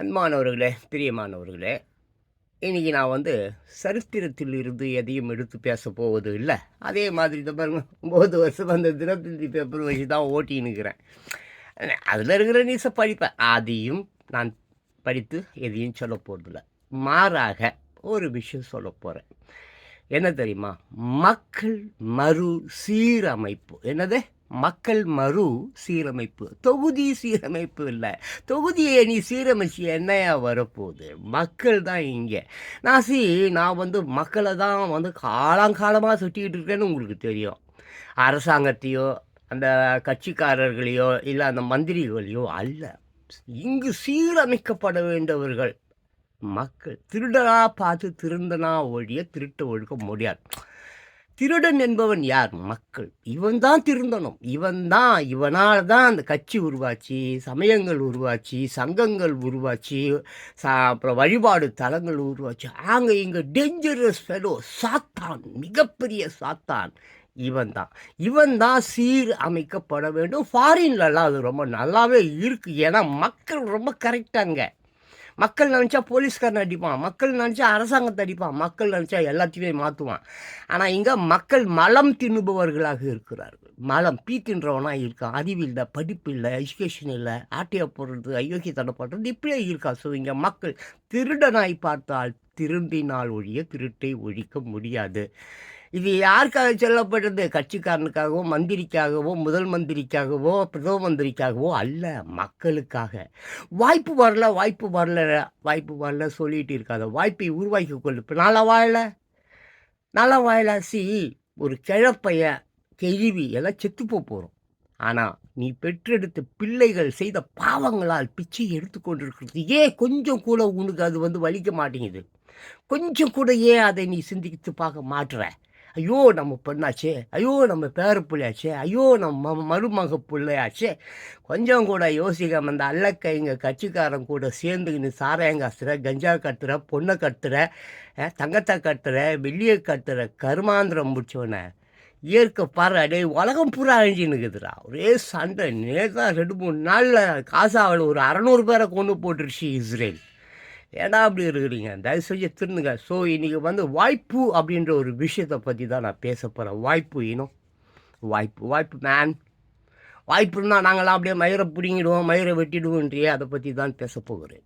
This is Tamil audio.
அன்பானவர்களே பிரியமானவர்களே இன்றைக்கி நான் வந்து சரித்திரத்தில் இருந்து எதையும் எடுத்து பேச போவது இல்லை. அதே மாதிரி தான் பாருங்க ஒம்பது வருஷம் அந்த தினத்தந்தி பேப்பர் வச்சு தான் ஓட்டின்னு இருக்கிறேன். அதில் இருக்கிற நியூஸை படிப்பேன். அதையும் நான் படித்து எதையும் சொல்ல போகிறதில்ல மாறாக ஒரு விஷயம் சொல்ல போகிறேன் என்ன தெரியுமா? மக்கள் மறு சீரமைப்பு என்னது? மக்கள் மறு சீரமைப்பு. தொகுதி சீரமைப்பு இல்லை. தொகுதியை நீ சீரமைச்சு என்னையா வரப்போகுது? மக்கள் தான் இங்கே. நான் சி நான் வந்து மக்களை தான் வந்து காலங்காலமாக சுட்டிக்கிட்டு இருக்கேன்னு உங்களுக்கு தெரியும். அரசாங்கத்தையோ அந்த கட்சிக்காரர்களையோ இல்லை அந்த மந்திரிகளையோ அல்ல. இங்கு சீரமைக்கப்பட வேண்டவர்கள் மக்கள். திருடனா பார்த்து திருந்தனா ஒழிய திருட்ட ஒழுக்க முடியாது. திருடன் என்பவன் யார்? மக்கள். இவன் தான் திருந்தனும் இவன் தான் இவனால் தான் அந்த கட்சி உருவாச்சு சமயங்கள் உருவாச்சு சங்கங்கள் உருவாச்சு அப்புறம் வழிபாடு தலங்கள் உருவாச்சு. அங்கே இங்கே டேஞ்சரஸ் ஃபெலோ சாத்தான் மிகப்பெரிய சாத்தான் இவன் தான் இவன் தான் சீர் அமைக்கப்பட வேண்டும். ஃபாரின்லலாம் அது ரொம்ப நல்லாவே இருக்குது ஏன்னா மக்கள் ரொம்ப கரெக்டாங்க மக்கள் நினச்சா போலீஸ்காரன் அடிப்பான். மக்கள் நினச்சா அரசாங்கத்தை அடிப்பான். மக்கள் நினச்சா எல்லாத்தையுமே மாற்றுவான் ஆனால் இங்கே மக்கள் மலம் தின்னுபவர்களாக இருக்கிறார்கள். மலம் பீ தின்றவனாக இருக்கான். அறிவு இல்லை படிப்பு இல்லை எஜுகேஷன் இல்லை. ஆட்டியா போடுறது அயோக்கியத்தனம் பண்ணுறது இப்படியே இருக்கா. ஸோ இங்கே மக்கள் திருடனாய் பார்த்தால் திருந்தினால் ஒழிய திருட்டை ஒழிக்க முடியாது. இது யாருக்காக சொல்லப்பட்டது கட்சிக்காரனுக்காகவோ மந்திரிக்காகவோ முதல் மந்திரிக்காகவோ பிரதம மந்திரிக்காகவோ அல்ல மக்களுக்காக. வாய்ப்பு வரல வாய்ப்பு வரல வாய்ப்பு வரல சொல்லிட்டு இருக்காத. வாய்ப்பை உருவாக்கி கொள்ளு. இப்போ நல்லா வாழல? நல்லா வாழல. சி ஒரு கிழப்பைய கெழிவி எல்லாம் செத்து போகிறோம் ஆனால் நீ பெற்றெடுத்த பிள்ளைகள் செய்த பாவங்களால் பிச்சை எடுத்துக்கொண்டிருக்கிறது ஏன் கொஞ்சம் கூட உனக்கு அது வந்து வலிக்க மாட்டேங்குது. கொஞ்சம் கூட ஏன் அதை நீ சிந்தித்து பார்க்க மாட்டுற ஐயோ நம்ம பொண்ணாச்சே. ஐயோ நம்ம பேர பிள்ளையாச்சே. ஐயோ நம்ம ம- மருமக பிள்ளையாச்சே. கொஞ்சம் கூட யோசிக்காம அந்த அல்லக்கைங்க கட்சிக்காரன் கூட சேர்ந்துக்கின்னு சாராயம் காசுற கஞ்சா கட்டுற பொண்ணை கட்டுற தங்கத்தை கட்டுற வெள்ளியை கட்டுற கருமாந்திரம் முடிச்சவன இயற்கை பாரு அடே உலகம் பூரா அழிஞ்சுன்னுக்குதுடா ஒரே சண்டை. நேதான் ரெண்டு மூணு நாளில் காசாவில் ஒரு அறநூறு பேரை கொண்டு போட்டுருச்சு இஸ்ரேல். ஏடா அப்படி இருக்கிறீங்க? தயவு செஞ்சு திருந்துங்க. ஸோ இன்றைக்கி வந்து வாய்ப்பு அப்படின்ற ஒரு விஷயத்தை பற்றி தான் நான் பேச போகிறேன் வாய்ப்பு இனம். வாய்ப்பு. வாய்ப்பு மேன் வாய்ப்புன்னா நாங்களாம் அப்படியே மயிரை பிடிங்கிடுவோம் மயிரை வெட்டிடுவோன்றியே அதை பற்றி தான் பேச போகிறேன்.